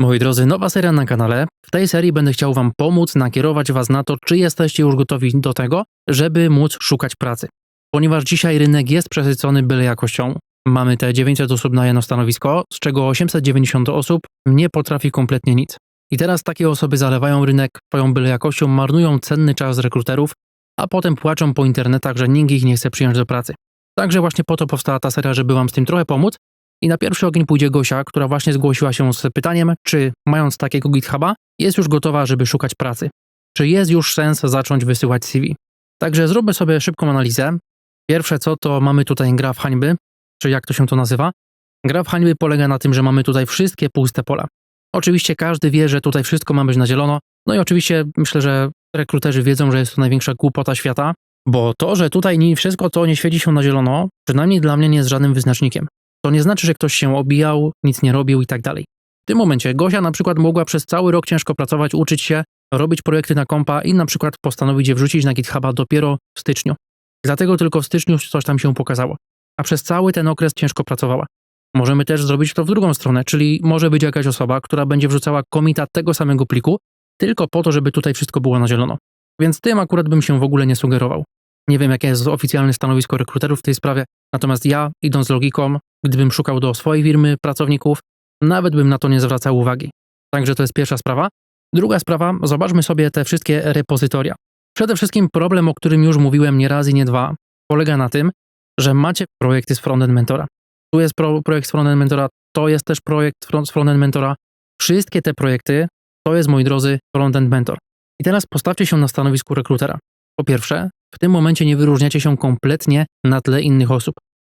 Moi drodzy, nowa seria na kanale. W tej serii będę chciał Wam pomóc nakierować Was na to, czy jesteście już gotowi do tego, żeby móc szukać pracy. Ponieważ dzisiaj rynek jest przesycony byle jakością. Mamy te 900 osób na jedno stanowisko, z czego 890 osób nie potrafi kompletnie nic. I teraz takie osoby zalewają rynek swoją byle jakością, marnują cenny czas rekruterów, a potem płaczą po internetach, że nikt ich nie chce przyjąć do pracy. Także właśnie po to powstała ta seria, żeby Wam z tym trochę pomóc. I na pierwszy ogień pójdzie Gosia, która właśnie zgłosiła się z pytaniem, czy mając takiego GitHuba, jest już gotowa, żeby szukać pracy. Czy jest już sens zacząć wysyłać CV? Także zróbmy sobie szybką analizę. Pierwsze co, to mamy tutaj graf hańby, czy jak to się to nazywa. Graf hańby polega na tym, że mamy tutaj wszystkie puste pola. Oczywiście każdy wie, że tutaj wszystko ma być na zielono. No i oczywiście myślę, że rekruterzy wiedzą, że jest to największa głupota świata, bo to, że tutaj wszystko to nie świeci się na zielono, przynajmniej dla mnie nie jest żadnym wyznacznikiem. To nie znaczy, że ktoś się obijał, nic nie robił i tak dalej. W tym momencie Gosia na przykład mogła przez cały rok ciężko pracować, uczyć się, robić projekty na kompa i na przykład postanowić je wrzucić na GitHuba dopiero w styczniu. Dlatego tylko w styczniu coś tam się pokazało. A przez cały ten okres ciężko pracowała. Możemy też zrobić to w drugą stronę, czyli może być jakaś osoba, która będzie wrzucała komita tego samego pliku, tylko po to, żeby tutaj wszystko było na zielono. Więc tym akurat bym się w ogóle nie sugerował. Nie wiem, jakie jest oficjalne stanowisko rekruterów w tej sprawie, natomiast ja, idąc logiką, gdybym szukał do swojej firmy pracowników, nawet bym na to nie zwracał uwagi. Także to jest pierwsza sprawa. Druga sprawa, zobaczmy sobie te wszystkie repozytoria. Przede wszystkim problem, o którym już mówiłem nie raz i nie dwa, polega na tym, że macie projekty z Frontend Mentora. Tu jest pro, projekt z Frontend Mentora, to jest też projekt front, z Frontend Mentora. Wszystkie te projekty to jest, moi drodzy, Frontend Mentor. I teraz postawcie się na stanowisku rekrutera. Po pierwsze, w tym momencie nie wyróżniacie się kompletnie na tle innych osób,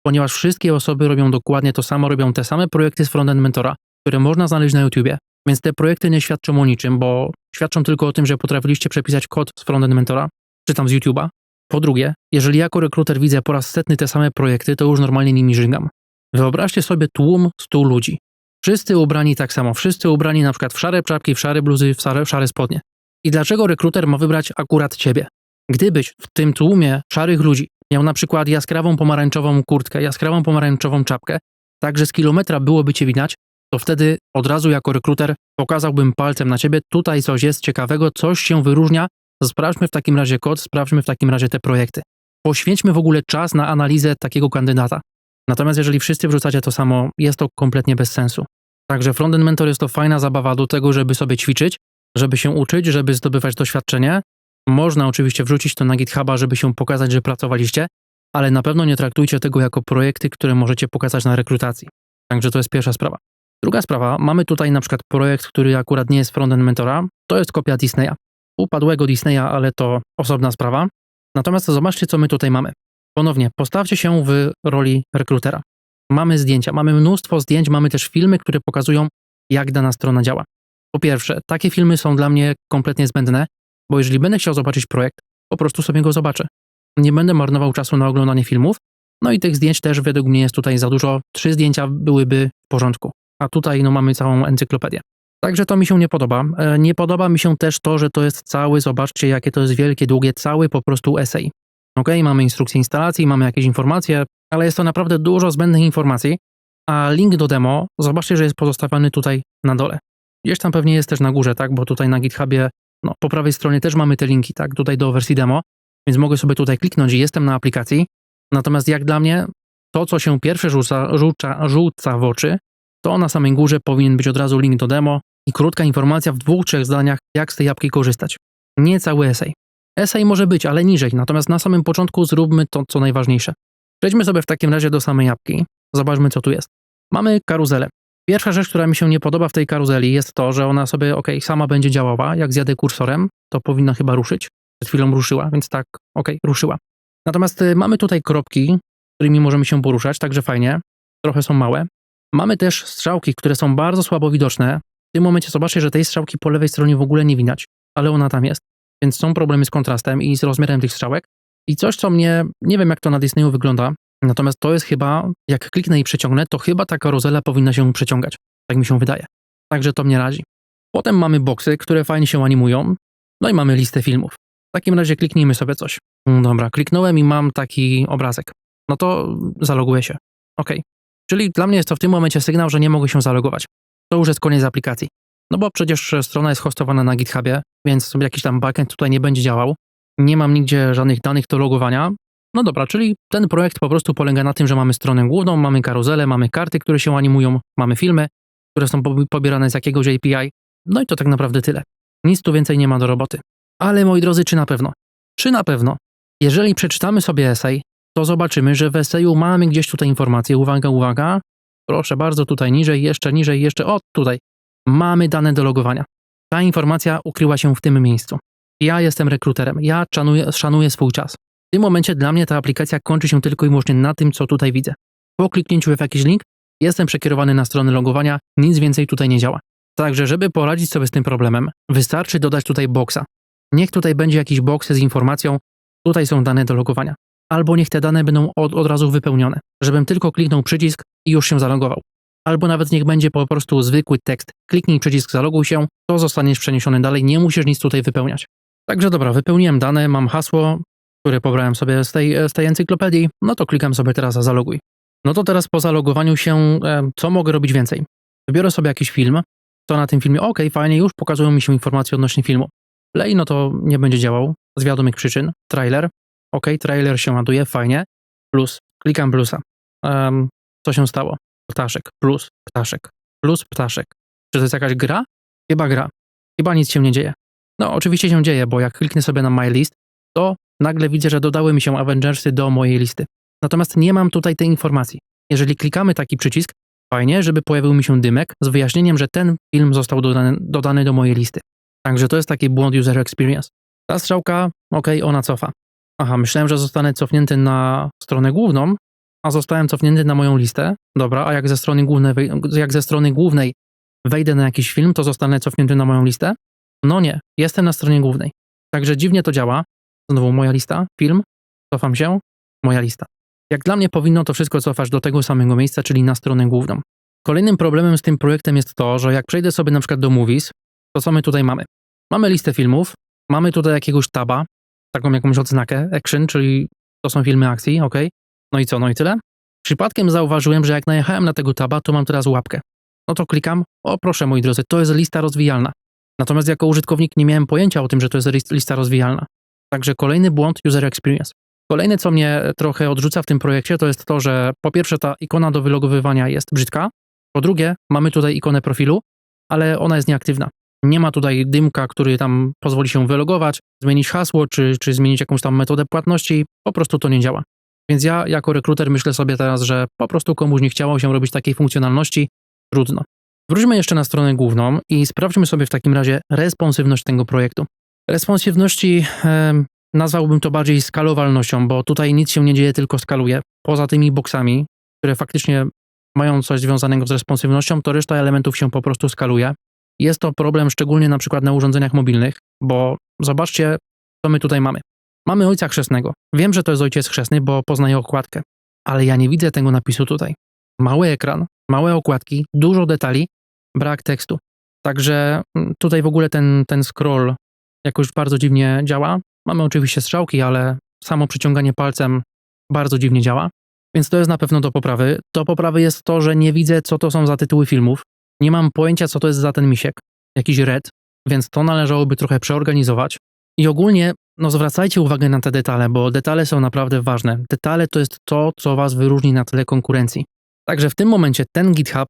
ponieważ wszystkie osoby robią dokładnie to samo, robią te same projekty z Frontend Mentora, które można znaleźć na YouTubie, więc te projekty nie świadczą o niczym, bo świadczą tylko o tym, że potrafiliście przepisać kod z Frontend Mentora, czy tam z YouTuba. Po drugie, jeżeli jako rekruter widzę po raz setny te same projekty, to już normalnie nimi żygam. Wyobraźcie sobie tłum stu ludzi. Wszyscy ubrani tak samo, wszyscy ubrani na przykład w szare czapki, w szare bluzy, w szare, w szare spodnie. I dlaczego rekruter ma wybrać akurat ciebie? Gdybyś w tym tłumie szarych ludzi miał na przykład jaskrawą pomarańczową kurtkę, jaskrawą pomarańczową czapkę, tak że z kilometra byłoby cię widać, to wtedy od razu jako rekruter pokazałbym palcem na ciebie, tutaj coś jest ciekawego, coś się wyróżnia, sprawdźmy w takim razie kod, sprawdźmy w takim razie te projekty. Poświęćmy w ogóle czas na analizę takiego kandydata. Natomiast jeżeli wszyscy wrzucacie to samo, jest to kompletnie bez sensu. Także Frontend Mentor jest to fajna zabawa do tego, żeby sobie ćwiczyć, żeby się uczyć, żeby zdobywać doświadczenie. Można oczywiście wrzucić to na GitHuba, żeby się pokazać, że pracowaliście, ale na pewno nie traktujcie tego jako projekty, które możecie pokazać na rekrutacji. Także to jest pierwsza sprawa. Druga sprawa, mamy tutaj na przykład projekt, który akurat nie jest Frontend Mentora, to jest kopia Disneya. Upadłego Disneya, ale to osobna sprawa. Natomiast zobaczcie, co my tutaj mamy. Ponownie, postawcie się w roli rekrutera. Mamy zdjęcia, mamy mnóstwo zdjęć, mamy też filmy, które pokazują, jak dana strona działa. Po pierwsze, takie filmy są dla mnie kompletnie zbędne, bo jeżeli będę chciał zobaczyć projekt, po prostu sobie go zobaczę. Nie będę marnował czasu na oglądanie filmów, no i tych zdjęć też według mnie jest tutaj za dużo. Trzy zdjęcia byłyby w porządku, a tutaj no, mamy całą encyklopedię. Także to mi się nie podoba. E, Nie podoba mi się też to, że to jest cały, zobaczcie jakie to jest wielkie, długie, cały po prostu essay. Ok, mamy instrukcję instalacji, mamy jakieś informacje, ale jest to naprawdę dużo zbędnych informacji, a link do demo, zobaczcie, że jest pozostawiony tutaj na dole. Gdzieś tam pewnie jest też na górze, tak, bo tutaj na GitHubie, no po prawej stronie też mamy te linki, tak, tutaj do wersji demo, więc mogę sobie tutaj kliknąć i jestem na aplikacji. Natomiast jak dla mnie, to co się pierwsze rzuca, rzuca, rzuca w oczy, to na samej górze powinien być od razu link do demo i krótka informacja w dwóch, trzech zdaniach, jak z tej apki korzystać. Nie cały essay. Essay może być, ale niżej, natomiast na samym początku zróbmy to, co najważniejsze. Przejdźmy sobie w takim razie do samej apki. Zobaczmy, co tu jest. Mamy karuzelę. Pierwsza rzecz, która mi się nie podoba w tej karuzeli jest to, że ona sobie, ok, sama będzie działała. Jak zjadę kursorem, to powinna chyba ruszyć. Przed chwilą ruszyła, więc tak, ok, ruszyła. Natomiast y, mamy tutaj kropki, którymi możemy się poruszać, także fajnie. Trochę są małe. Mamy też strzałki, które są bardzo słabo widoczne. W tym momencie zobaczcie, że tej strzałki po lewej stronie w ogóle nie widać, ale ona tam jest. Więc są problemy z kontrastem i z rozmiarem tych strzałek. I coś, co mnie, nie wiem jak to na Disneyu wygląda, natomiast to jest chyba, jak kliknę i przeciągnę, to chyba ta karuzela powinna się przeciągać. Tak mi się wydaje. Także to mnie razi. Potem mamy boksy, które fajnie się animują. No i mamy listę filmów. W takim razie kliknijmy sobie coś. Mm, Dobra, kliknąłem i mam taki obrazek. No to zaloguję się. OK. Czyli dla mnie jest to w tym momencie sygnał, że nie mogę się zalogować. To już jest koniec aplikacji. No bo przecież strona jest hostowana na GitHubie, więc jakiś tam backend tutaj nie będzie działał. Nie mam nigdzie żadnych danych do logowania. No dobra, czyli ten projekt po prostu polega na tym, że mamy stronę główną, mamy karuzelę, mamy karty, które się animują, mamy filmy, które są po- pobierane z jakiegoś API. No i to tak naprawdę tyle. Nic tu więcej nie ma do roboty. Ale moi drodzy, czy na pewno? Czy na pewno? Jeżeli przeczytamy sobie esej, to zobaczymy, że w eseju mamy gdzieś tutaj informacje. Uwaga, uwaga. Proszę bardzo, tutaj niżej, jeszcze niżej, jeszcze o tutaj. Mamy dane do logowania. Ta informacja ukryła się w tym miejscu. Ja jestem rekruterem, ja szanuję, szanuję swój czas. W tym momencie dla mnie ta aplikacja kończy się tylko i wyłącznie na tym, co tutaj widzę. Po kliknięciu w jakiś link jestem przekierowany na stronę logowania, nic więcej tutaj nie działa. Także, żeby poradzić sobie z tym problemem, wystarczy dodać tutaj boxa. Niech tutaj będzie jakiś box z informacją, tutaj są dane do logowania. Albo niech te dane będą od, od razu wypełnione, żebym tylko kliknął przycisk i już się zalogował. Albo nawet niech będzie po prostu zwykły tekst. Kliknij przycisk zaloguj się, to zostaniesz przeniesiony dalej, nie musisz nic tutaj wypełniać. Także dobra, wypełniłem dane, mam hasło, które pobrałem sobie z tej, z tej encyklopedii, no to klikam sobie teraz zaloguj. No to teraz po zalogowaniu się, e, co mogę robić więcej? Wybiorę sobie jakiś film, to na tym filmie, ok, fajnie, już pokazują mi się informacje odnośnie filmu. Play, no to nie będzie działał, z wiadomych przyczyn. Trailer, ok, trailer się ładuje, fajnie. Plus, klikam plusa. Um, co się stało? Ptaszek, plus, ptaszek, plus, ptaszek. Czy to jest jakaś gra? Chyba gra. Chyba nic się nie dzieje. No, oczywiście się dzieje, bo jak kliknę sobie na My List, to nagle widzę, że dodały mi się Avengersy do mojej listy. Natomiast nie mam tutaj tej informacji. Jeżeli klikamy taki przycisk, fajnie, żeby pojawił mi się dymek z wyjaśnieniem, że ten film został dodany, dodany do mojej listy. Także to jest taki błąd user experience. Ta strzałka, ok, ona cofa. Aha, myślałem, że zostanę cofnięty na stronę główną, a zostałem cofnięty na moją listę. Dobra, a jak ze strony głównej, jak ze strony głównej wejdę na jakiś film, to zostanę cofnięty na moją listę? No nie, jestem na stronie głównej. Także dziwnie to działa. Znowu moja lista, film, cofam się, moja lista. Jak dla mnie powinno to wszystko cofać do tego samego miejsca, czyli na stronę główną. Kolejnym problemem z tym projektem jest to, że jak przejdę sobie na przykład do Movies, to co my tutaj mamy? Mamy listę filmów, mamy tutaj jakiegoś taba, taką jakąś odznakę, action, czyli to są filmy akcji, ok? No i co, no i tyle? Przypadkiem zauważyłem, że jak najechałem na tego taba, to mam teraz łapkę. No to klikam, o proszę moi drodzy, to jest lista rozwijalna. Natomiast jako użytkownik nie miałem pojęcia o tym, że to jest lis- lista rozwijalna. Także kolejny błąd user experience. Kolejne, co mnie trochę odrzuca w tym projekcie, to jest to, że po pierwsze ta ikona do wylogowywania jest brzydka, po drugie mamy tutaj ikonę profilu, ale ona jest nieaktywna. Nie ma tutaj dymka, który tam pozwoli się wylogować, zmienić hasło, czy, czy zmienić jakąś tam metodę płatności. Po prostu to nie działa. Więc ja jako rekruter myślę sobie teraz, że po prostu komuś nie chciało się robić takiej funkcjonalności. Trudno. Wróćmy jeszcze na stronę główną i sprawdźmy sobie w takim razie responsywność tego projektu. Responsywności nazwałbym to bardziej skalowalnością, bo tutaj nic się nie dzieje, tylko skaluje. Poza tymi boksami, które faktycznie mają coś związanego z responsywnością, to reszta elementów się po prostu skaluje. Jest to problem szczególnie na przykład na urządzeniach mobilnych, bo zobaczcie, co my tutaj mamy. Mamy ojca chrzestnego. Wiem, że to jest ojciec chrzestny, bo poznaję okładkę, ale ja nie widzę tego napisu tutaj. Mały ekran, małe okładki, dużo detali, brak tekstu. Także mm, tutaj w ogóle ten, ten scroll jakoś bardzo dziwnie działa. Mamy oczywiście strzałki, ale samo przyciąganie palcem bardzo dziwnie działa. Więc to jest na pewno do poprawy. Do poprawy jest to, że nie widzę, co to są za tytuły filmów. Nie mam pojęcia, co to jest za ten misiek. Jakiś red, więc to należałoby trochę przeorganizować. I ogólnie, no zwracajcie uwagę na te detale, bo detale są naprawdę ważne. Detale to jest to, co was wyróżni na tle konkurencji. Także w tym momencie ten GitHub,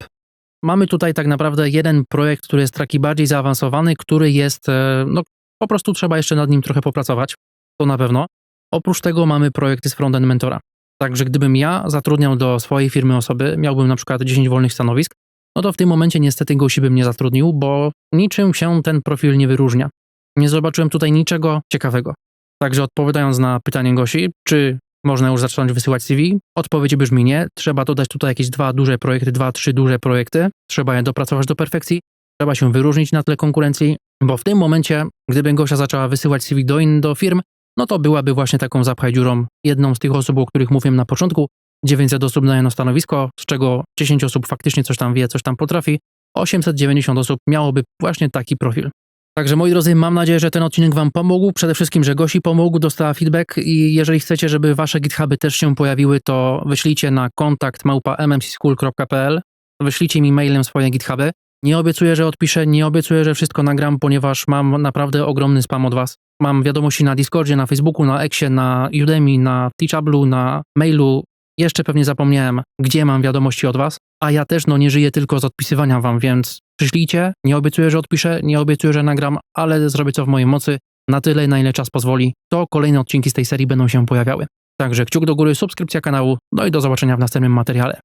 mamy tutaj tak naprawdę jeden projekt, który jest taki bardziej zaawansowany, który jest, e, no po prostu trzeba jeszcze nad nim trochę popracować, to na pewno. Oprócz tego mamy projekty z Frontend Mentora. Także gdybym ja zatrudniał do swojej firmy osoby, miałbym na przykład 10 wolnych stanowisk, no to w tym momencie niestety gości bym nie zatrudnił, bo niczym się ten profil nie wyróżnia. Nie zobaczyłem tutaj niczego ciekawego. Także odpowiadając na pytanie Gosi, czy można już zacząć wysyłać CV? Odpowiedź brzmi nie. Trzeba dodać tutaj jakieś dwa duże projekty, dwa, trzy duże projekty. Trzeba je dopracować do perfekcji. Trzeba się wyróżnić na tle konkurencji, bo w tym momencie, gdyby Gosia zaczęła wysyłać CV do innych do firm, no to byłaby właśnie taką zapchaj dziurą jedną z tych osób, o których mówiłem na początku. 900 osób na jedno stanowisko, z czego 10 osób faktycznie coś tam wie, coś tam potrafi. 890 osób miałoby właśnie taki profil. Także moi drodzy, mam nadzieję, że ten odcinek Wam pomógł. Przede wszystkim, że Gosi pomógł, dostała feedback i jeżeli chcecie, żeby Wasze GitHuby też się pojawiły, to wyślijcie na kontakt małpa mmcschool.pl wyślijcie mi mailem swoje GitHuby. Nie obiecuję, że odpiszę, nie obiecuję, że wszystko nagram, ponieważ mam naprawdę ogromny spam od was. Mam wiadomości na Discordzie, na Facebooku, na Exie, na Udemy, na Teachable, na mailu. Jeszcze pewnie zapomniałem, gdzie mam wiadomości od was. A ja też no nie żyję tylko z odpisywania wam, więc przyślijcie. Nie obiecuję, że odpiszę, nie obiecuję, że nagram, ale zrobię co w mojej mocy. Na tyle, na ile czas pozwoli, to kolejne odcinki z tej serii będą się pojawiały. Także kciuk do góry, subskrypcja kanału, no i do zobaczenia w następnym materiale.